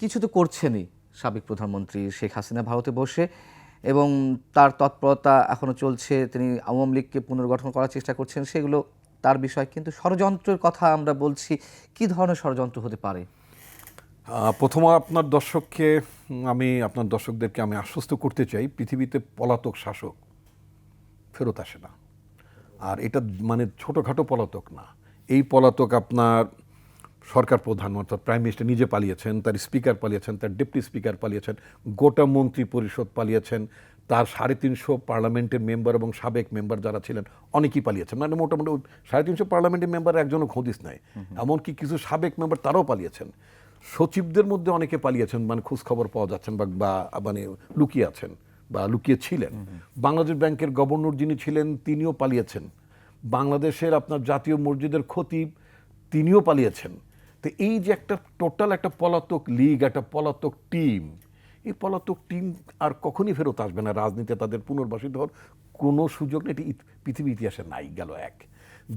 কিছু তো করছেনই সাবেক প্রধানমন্ত্রী শেখ হাসিনা ভারতে বসে এবং তার তৎপরতা এখনও চলছে, তিনি আওয়ামী লীগকে পুনর্গঠন করার চেষ্টা করছেন, সেগুলো তার বিষয়। কিন্তু ষড়যন্ত্রের কথা আমরা বলছি, কি ধরনের ষড়যন্ত্র হতে পারে? প্রথম আপনার দর্শককে, আমি আপনার দর্শকদেরকে আমি আশ্বস্ত করতে চাই, পৃথিবীতে পলাতক শাসক ফেরত আসে না। আর এটা মানে ছোটোখাটো পলাতক না। এই পলাতক আপনার সরকার প্রধান অর্থাৎ প্রাইম মিনিস্টার নিজে পালিয়েছেন তার স্পিকার পালিয়েছেন তার ডেপুটি স্পিকার পালিয়েছেন গোটা মন্ত্রী পরিষদ পালিয়েছেন তার সাড়ে তিনশো পার্লামেন্টের মেম্বার এবং সাবেক মেম্বার যারা ছিলেন অনেকেই পালিয়েছেন। মানে মোটামুটি সাড়ে তিনশো পার্লামেন্টের মেম্বার একজনও খোঁদিস নাই। এমনকি কিছু সাবেক মেম্বার তারাও পালিয়েছেন। সচিবদের মধ্যে অনেকে পালিয়েছেন মানে খোঁজ খবর পাওয়া যাচ্ছেন বা বা মানে লুকিয়ে আছেন বা লুকিয়ে ছিলেন। বাংলাদেশ ব্যাংকের গভর্নর যিনি ছিলেন তিনিও পালিয়েছেন। বাংলাদেশের আপনার জাতীয় মসজিদের খতিব তিনিও পালিয়েছেন। তো এই যে একটা টোটাল একটা পলাতক লিগ একটা পলাতক টিম এই পলাতক টিম আর কখনই ফেরত আসবে না। রাজনীতিতে তাদের পুনর্বাসিত হওয়ার কোনো সুযোগ নেই। এটি পৃথিবী ইতিহাসে নাই গেল এক।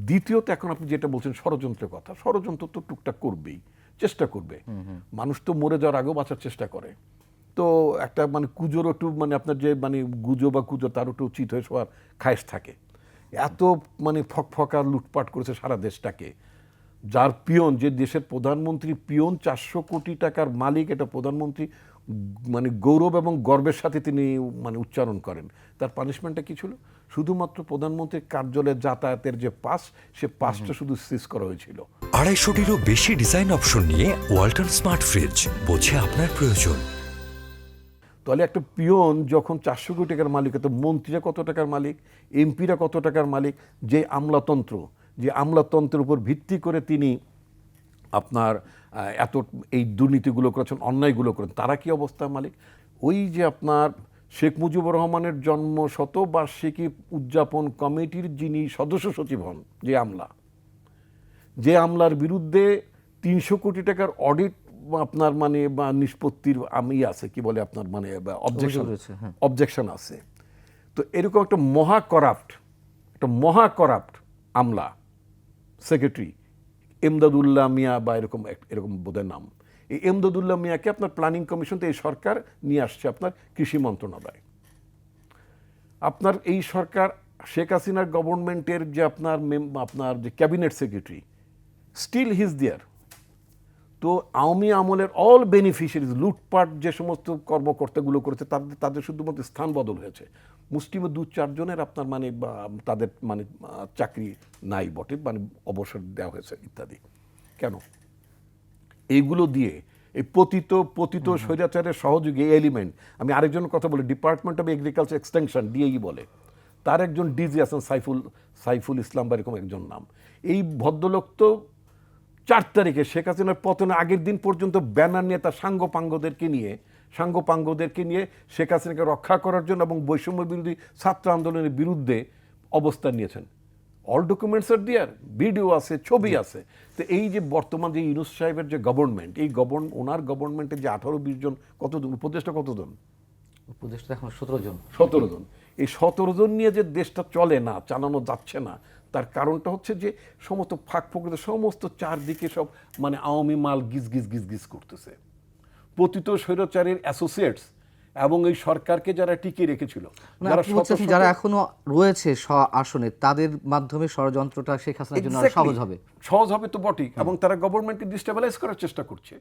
দ্বিতীয়ত এখন আপনি যেটা বলছেন ষড়যন্ত্রের কথা। ষড়যন্ত্র তো টুকটাক করবেই চেষ্টা করবে। মানুষ তো মরে যাওয়ার আগেও বাঁচার চেষ্টা করে। তো একটা মানে কুজোর একটু মানে আপনার যে মানে গুজো বা কুজো তার একটু উচিত হয়ে শোয়ার খায়েশ থাকে। এত মানে ফকফকা লুটপাট করেছে সারা দেশটাকে। যার পিয়ন যে দেশের প্রধানমন্ত্রী পিয়ন চারশো কোটি টাকার মালিক এটা প্রধানমন্ত্রী মানে গৌরব এবং গর্বের সাথে তিনি মানে উচ্চারণ করেন। তার পানিশমেন্টটা কি ছিল? শুধুমাত্র প্রধানমন্ত্রীর কার্যালয়ে যাতায়াতের যে পাস সে পাসটা শুধু সিজ করা হয়েছিল। আড়াইশোটিরও বেশি ডিজাইন অপশন নিয়ে ওয়ালটন স্মার্ট ফ্রিজ বোঝে আপনার প্রয়োজন। তাহলে একটা পিয়ন যখন চারশো কোটি টাকার মালিক তো মন্ত্রীরা কত টাকার মালিক এমপিরা কত টাকার মালিক যে আমলাতন্ত্র যে আমলাতন্ত্রের উপর ভিত্তি করে তিনি আপনার এত এই দুর্নীতিগুলো করেছেন অন্যায়গুলো করেন তারা কি অবস্থার মালিক ওই যে আপনার শেখ মুজিবুর রহমানের জন্ম শতবার্ষিকী উদযাপন কমিটির যিনি সদস্য সচিব হন যে আমলা যে আমলার বিরুদ্ধে তিনশো কোটি টাকার অডিট আপনার মানে বা নিষ্পত্তির আমি আছে কি বলে আপনার মানে অবজেকশন হ্যাঁ। অবজেকশন আছে তো এরকম একটা মহা করাপ্ট একটা মহা করাপ্ট আমলা সেক্রেটারি, এমদাদুল্লাহ মিয়া বা এরকম এরকম বোধের নাম। এই এমদাদুল্লাহ মিয়াকে আপনার প্ল্যানিং কমিশন এই সরকার নিয়ে আসছে আপনার কৃষি মন্ত্রণালয়। আপনার এই সরকার, শেখ হাসিনার গভর্নমেন্টের যে আপনার আপনার যে cabinet secretary still his there তো আওয়ামী আমলের অল বেনিফিশিয়ারিজ লুটপাট যে সমস্ত কর্মকর্তাগুলো করেছে, তাদের তাদের শুধুমাত্র স্থান বদল হয়েছে। মুসলিমে দু চারজনের আপনার মানে তাদের মানে চাকরি নাই বটে মানে অবসর দেওয়া হয়েছে ইত্যাদি। কেন? এইগুলো দিয়ে এই পতিত পতিত স্বৈরাচারের সহযোগী এলিমেন্ট আমি আরেকজনের কথা বলি department of agriculture extension DAE বলে। তার একজন ডিজি আছেন সাইফুল সাইফুল ইসলাম বা এরকম একজন নাম। এই ভদ্রলোক তো চার তারিখে শেখ হাসিনার পতনের আগের দিন পর্যন্ত ব্যানার নিয়ে তার সাঙ্গ পাঙ্গদেরকে নিয়ে সাঙ্গপাঙ্গদেরকে নিয়ে শেখ হাসিনাকে রক্ষা করার জন্য এবং বৈষম্য বিরোধী ছাত্র আন্দোলনের বিরুদ্ধে অবস্থান নিয়েছেন। অল ডকুমেন্টস আর দিয়ার ভিডিও আছে ছবি আছে। তো এই যে বর্তমান যে ইউনুস সাহেবের যে গভর্নমেন্ট এই গভর্ন ওনার গভর্নমেন্টের যে আঠারো বিশ জন কতজন উপদেষ্টা কতজন? উপদেষ্টা এখন সতেরো জন। সতেরো জন। এই সতেরো জন নিয়ে যে দেশটা চলে না চালানো যাচ্ছে না তার কারণটা হচ্ছে যে সমস্ত ফাঁক ফোকরে সমস্ত চারদিকে সব মানে আওয়ামী মাল গিজ গিজ গিজ গিজ করতেছে। পতিত স্বৈরাচারের অ্যাসোসিয়েটস এবং এই সরকারকে যারা টিকিয়ে রেখেছিল যারা এখনও রয়েছে আসনে তাদের মাধ্যমে ষড়যন্ত্রটা শেখ হাসিনার জন্য সহজ হবে। সহজ হবে তো বটিক এবং তারা গভর্নমেন্টকে ডিস্টেবিলাইজ করার চেষ্টা করছে।